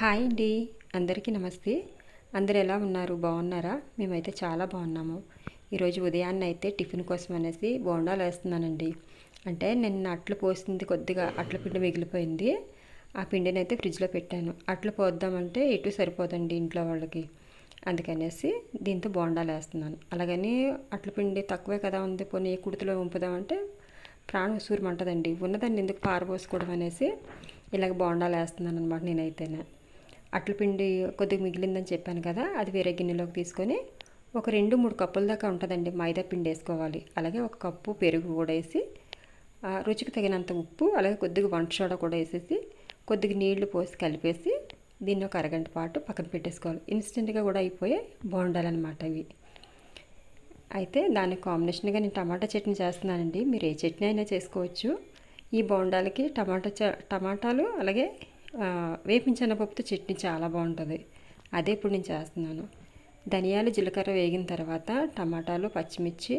Hi అండి. అందరికీ నమస్తే. అందరు ఎలా ఉన్నారు? బాగున్నారా? మేమైతే చాలా బాగున్నాము. ఈరోజు ఉదయాన్నే అయితే టిఫిన్ కోసం అనేసి బోండాలు వేస్తున్నానండి. అంటే నిన్న అట్లు పోసింది కొద్దిగా అట్ల పిండి మిగిలిపోయింది. ఆ పిండిని అయితే ఫ్రిడ్జ్లో పెట్టాను. అట్లు పోద్దామంటే ఎటు సరిపోదండి ఇంట్లో వాళ్ళకి? అందుకనేసి దీంతో బోండాలు వేస్తున్నాను. అలాగని అట్ల పిండి తక్కువే కదా ఉంది పోనీ కుడితిలో ఉంపుదామంటే ప్రాణం ఉసూరమంటదండి. ఉన్నదాన్ని ఎందుకు పారబోసుకోవడం అనేసి ఇలాగ బోండాలు వేస్తున్నాను అనమాట నేనైతేనే. అట్ల పిండి కొద్దిగా మిగిలిందని చెప్పాను కదా అది వేరే గిన్నెలోకి తీసుకొని ఒక రెండు మూడు కప్పుల దాకా ఉంటుందండి మైదా పిండి వేసుకోవాలి. అలాగే ఒక కప్పు పెరుగు కూడా వేసి ఆ, రుచికి తగినంత ఉప్పు అలాగే కొద్దిగా వంట సోడా కూడా వేసేసి కొద్దిగా నీళ్ళు పోసి కలిపేసి దీన్ని ఒక అరగంట పాటు పక్కన పెట్టేసుకోవాలి. ఇన్స్టెంట్గా కూడా అయిపోయే బోండాలన్నమాట ఇవి. అయితే దాని కాంబినేషన్గా నేను టమాటా చట్నీ చేస్తున్నానండి. మీరు ఏ చట్నీ అయినా చేసుకోవచ్చు. ఈ బోండాలకి టమాటా చ టమాటాలు అలాగే వేపించిన పప్పుతో చట్నీ చాలా బాగుంటుంది. అదే ఇప్పుడు నేను చేస్తున్నాను. ధనియాలు జీలకర్ర వేగిన తర్వాత టమాటాలు పచ్చిమిర్చి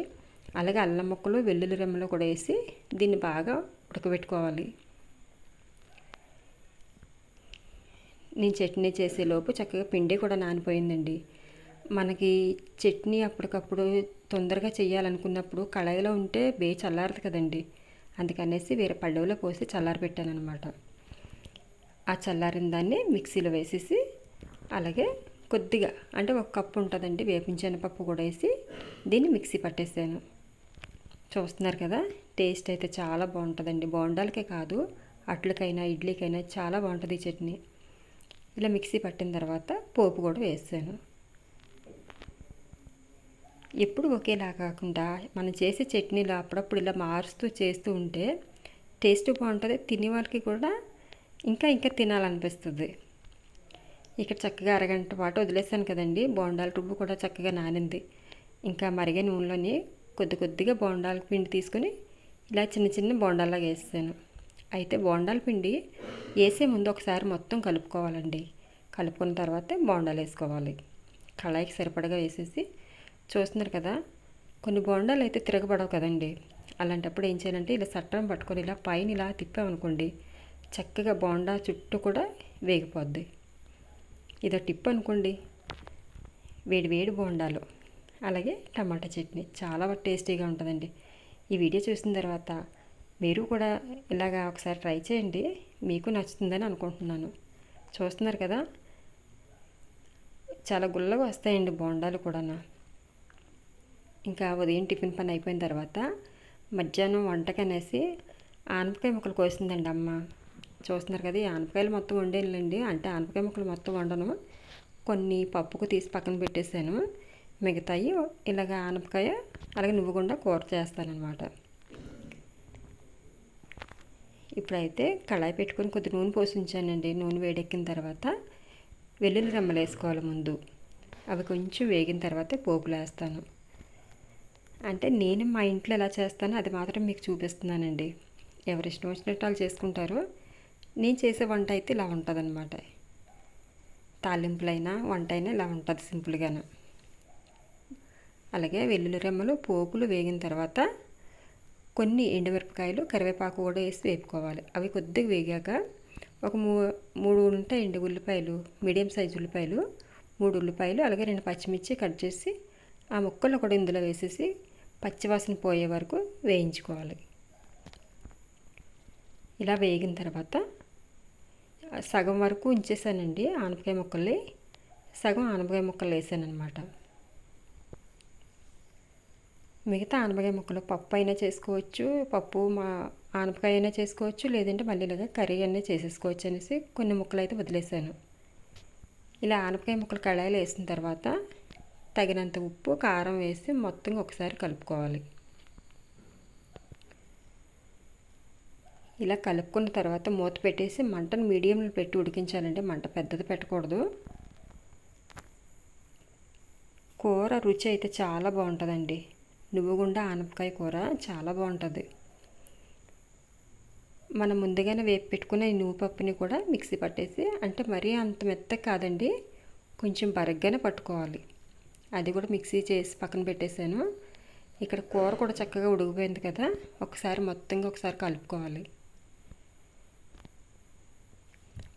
అలాగే అల్లం ముక్కలు వెల్లుల్లి రెమ్మలు కూడా వేసి దీన్ని బాగా ఉడకబెట్టుకోవాలి. నేను చట్నీ చేసేలోపు చక్కగా పిండి కూడా నానిపోయిందండి. మనకి చట్నీ అప్పటికప్పుడు తొందరగా చేయాలనుకున్నప్పుడు కళాయిలో ఉంటే బే చల్లారదు కదండి. అందుకనేసి వేరే పళ్ళవులో పోసి చల్లారి పెట్టాను అనమాట ఆ చల్లారిన దాన్ని మిక్సీలో వేసేసి అలాగే కొద్దిగా అంటే ఒక కప్పు ఉంటుందండి వేపించిన పప్పు కూడా వేసి దీన్ని మిక్సీ పట్టేసాను. చూస్తున్నారు కదా టేస్ట్ అయితే చాలా బాగుంటుందండి. బోండాలకే కాదు అట్లకైనా ఇడ్లీకైనా చాలా బాగుంటుంది ఈ చట్నీ. ఇలా మిక్సీ పట్టిన తర్వాత పోపు కూడా వేసాను. ఎప్పుడు ఒకేలా కాకుండా మనం చేసే చట్నీలు అప్పుడప్పుడు ఇలా మారుస్తూ చేస్తూ ఉంటే టేస్ట్ బాగుంటుంది తినే వాళ్ళకి కూడా ఇంకా ఇంకా తినాలనిపిస్తుంది. ఇక్కడ చక్కగా అరగంట పాటు వదిలేసాను కదండి బోండాల రుబ్బు కూడా చక్కగా నానింది. ఇంకా మరిగే నూనెలోని కొద్ది కొద్దిగా బోండాల పిండి తీసుకొని ఇలా చిన్న చిన్న బోండాల్లాగా వేసాను అయితే బోండాల పిండి వేసే ముందు ఒకసారి మొత్తం కలుపుకోవాలండి. కలుపుకున్న తర్వాత బోండాలు వేసుకోవాలి. కళాయికి సరిపడగా వేసేసి చూస్తున్నారు కదా కొన్ని బోండాలు అయితే తిరగబడవు కదండి. అలాంటప్పుడు ఏం చేయాలంటే ఇలా సట్టం పట్టుకొని ఇలా పైన ఇలా తిప్పామనుకోండి చక్కగా బోండా చుట్టూ కూడా వేగిపోద్ది. ఇదో టిప్ అనుకోండి. వేడి వేడి బోండాలు. అలాగే టమాటా చట్నీ చాలా టేస్టీగా ఉంటుందండి. ఈ వీడియో చూసిన తర్వాత మీరు కూడా ఇలాగా ఒకసారి ట్రై చేయండి. మీకు నచ్చుతుందని అనుకుంటున్నాను. చూస్తున్నారు కదా? చాలా గుల్లగా వస్తాయండి బోండాలు కూడా ఇంకా ఉదయం టిఫిన్ పని అయిపోయిన తర్వాత మధ్యాహ్నం వంటకనేసి ఆనపకాయ ముక్కలు కోసిందండి అమ్మ. చూస్తున్నారు కదా ఈ ఆనపకాయలు మొత్తం వండేయాలండి అంటే ఆనపకాయ ముక్కలు మొత్తం వండను. కొన్ని పప్పుకు తీసి పక్కన పెట్టేశాను. మిగతాయి ఇలాగ ఆనపకాయ అలాగే నువ్వు కూడా కూర చేస్తానన్నమాట. ఇప్పుడైతే కళాయి పెట్టుకొని కొద్ది నూనె పోసి ఉంచానండి నూనె వేడెక్కిన తర్వాత వెల్లుల్లి రెమ్మలు వేసుకోవాలి ముందు. అవి కొంచెం వేగిన తర్వాత పోపులు వేస్తాను. అంటే నేను మా ఇంట్లో ఎలా చేస్తానో అది మాత్రం మీకు చూపిస్తున్నానండి. ఎవరి ఇష్టం వచ్చినట్టు వాళ్ళు చేసుకుంటారు. నేను చేసే వంట అయితే ఇలా ఉంటుందన్నమాట. తాలింపులైనా వంట అయినా ఇలా ఉంటుంది సింపుల్గాను. అలాగే వెల్లుల్లి రెమ్మలు పోపులు వేగిన తర్వాత కొన్ని ఎండుమిరపకాయలు కరివేపాకు కూడా వేసి వేపుకోవాలి. అవి కొద్దిగా వేగాక ఒక మూ మూడు ఉంటాయి ఎండు ఉల్లిపాయలు మీడియం సైజు ఉల్లిపాయలు మూడు ఉల్లిపాయలు అలాగే రెండు పచ్చిమిర్చి కట్ చేసి ఆ ముక్కలు కూడా ఇందులో వేసేసి పచ్చివాసన పోయే వరకు వేయించుకోవాలి. ఇలా వేగిన తర్వాత సగం వరకు ఉంచేసానండి ఆనపకాయ ముక్కల్ని. సగం ఆనపకాయ ముక్కలు వేసాను అనమాట మిగతా ఆనపకాయ ముక్కలు పప్పు అయినా చేసుకోవచ్చు పప్పు మా ఆనపకాయ అయినా చేసుకోవచ్చు లేదంటే మళ్ళీ ఇలాగ కర్రీ అయినా చేసేసుకోవచ్చు అనేసి కొన్ని ముక్కలు అయితే వదిలేసాను. ఇలా ఆనపకాయ ముక్కలు కళాయిలో వేసిన తర్వాత తగినంత ఉప్పు కారం వేసి మొత్తం ఒకసారి కలుపుకోవాలి. ఇలా కలుపుకున్న తర్వాత మూత పెట్టేసి మంటను మీడియంలో పెట్టి ఉడికించాలండి. మంట పెద్దది పెట్టకూడదు. కూర రుచి అయితే చాలా బాగుంటుందండి. నువ్వుగుండా ఆనపకాయ కూర చాలా బాగుంటుంది. మనం ముందుగానే వేపి పెట్టుకున్న ఈ నువ్వు పప్పుని కూడా మిక్సీ పట్టేసి అంటే మరీ అంత మెత్తగా కాదండి కొంచెం బరగ్గానే పట్టుకోవాలి. అది కూడా మిక్సీ చేసి పక్కన పెట్టేశాను. ఇక్కడ కూర కూడా చక్కగా ఉడికిపోయింది కదా. ఒకసారి మొత్తంగా ఒకసారి కలుపుకోవాలి.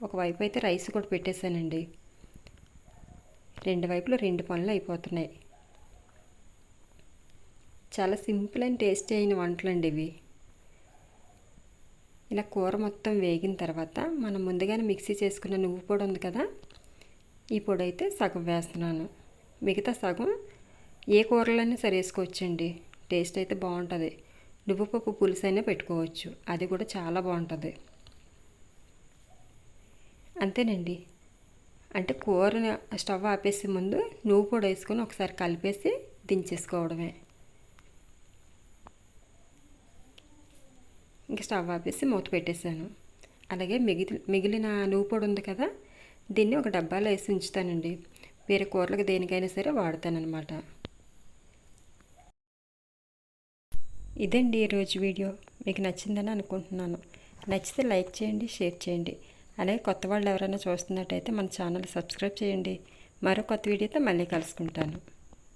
ఒకవైపు అయితే రైస్ కూడా పెట్టేశానండి. రెండు వైపులు రెండు పనులు అయిపోతున్నాయి. చాలా సింపుల్ అండ్ టేస్టీ అయిన వంటలు అండి ఇవి. ఇలా కూర మొత్తం వేగిన తర్వాత మనం ముందుగానే మిక్సీ చేసుకున్న నువ్వు పొడి ఉంది కదా ఈ పొడి అయితే సగం వేస్తున్నాను. మిగతా సగం ఏ కూరలైనా సరే వేసుకోవచ్చండి. టేస్ట్ అయితే బాగుంటుంది. నువ్వు పప్పు పులుసు అయినా పెట్టుకోవచ్చు. అది కూడా చాలా బాగుంటుంది. అంతేనండి. అంటే కూరని స్టవ్ ఆపేసే ముందు నువ్వు పొడి వేసుకొని ఒకసారి కలిపేసి దించేసుకోవడమే. ఇంకా స్టవ్ ఆపేసి మూత పెట్టేశాను. అలాగే మిగిలి మిగిలిన నువ్వు పొడి ఉంది కదా దీన్ని ఒక డబ్బాలో వేసి ఉంచుతానండి. వేరే కూరలకు దేనికైనా సరే వాడతానమాట ఇదండి ఈరోజు వీడియో. మీకు నచ్చిందని అనుకుంటున్నాను. నచ్చితే లైక్ చేయండి షేర్ చేయండి. అలాగే కొత్త వాళ్ళు ఎవరైనా చూస్తున్నట్టయితే మన ఛానల్ సబ్స్క్రైబ్ చేయండి. మరో కొత్త వీడియోతో మళ్ళీ కలుసుకుంటాను.